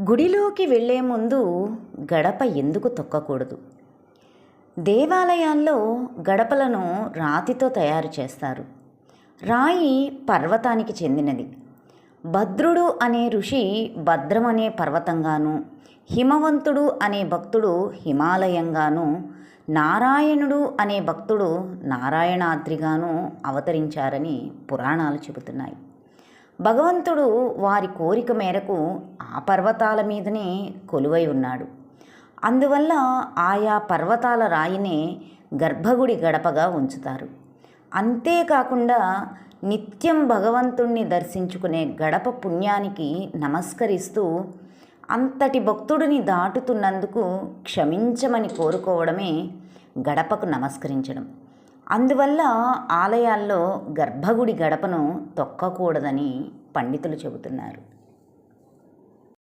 గుడిలోకి వెళ్ళే ముందు గడప ఎందుకు తొక్కకూడదు? దేవాలయాల్లో గడపలను రాతితో తయారు చేస్తారు. రాయి పర్వతానికి చెందినది. భద్రుడు అనే ఋషి భద్రం అనే పర్వతంగాను హిమవంతుడు అనే భక్తుడు హిమాలయంగాను నారాయణుడు అనే భక్తుడు నారాయణాద్రిగాను అవతరించారని పురాణాలు చెబుతున్నాయి. భగవంతుడు వారి కోరిక మేరకు ఆ పర్వతాల మీదనే కొలువై ఉన్నాడు. అందువల్ల ఆయా పర్వతాల రాయినే గర్భగుడి గడపగా ఉంచుతారు. అంతేకాకుండా నిత్యం భగవంతుణ్ణి దర్శించుకునే గడప పుణ్యానికి నమస్కరిస్తూ అంతటి భక్తుడిని దాటుతున్నందుకు క్షమించమని కోరుకోవడమే గడపకు నమస్కరించడం. అందువల్ల ఆలయాల్లో గర్భగుడి గడపను తొక్కకూడదని పండితులు చెబుతున్నారు.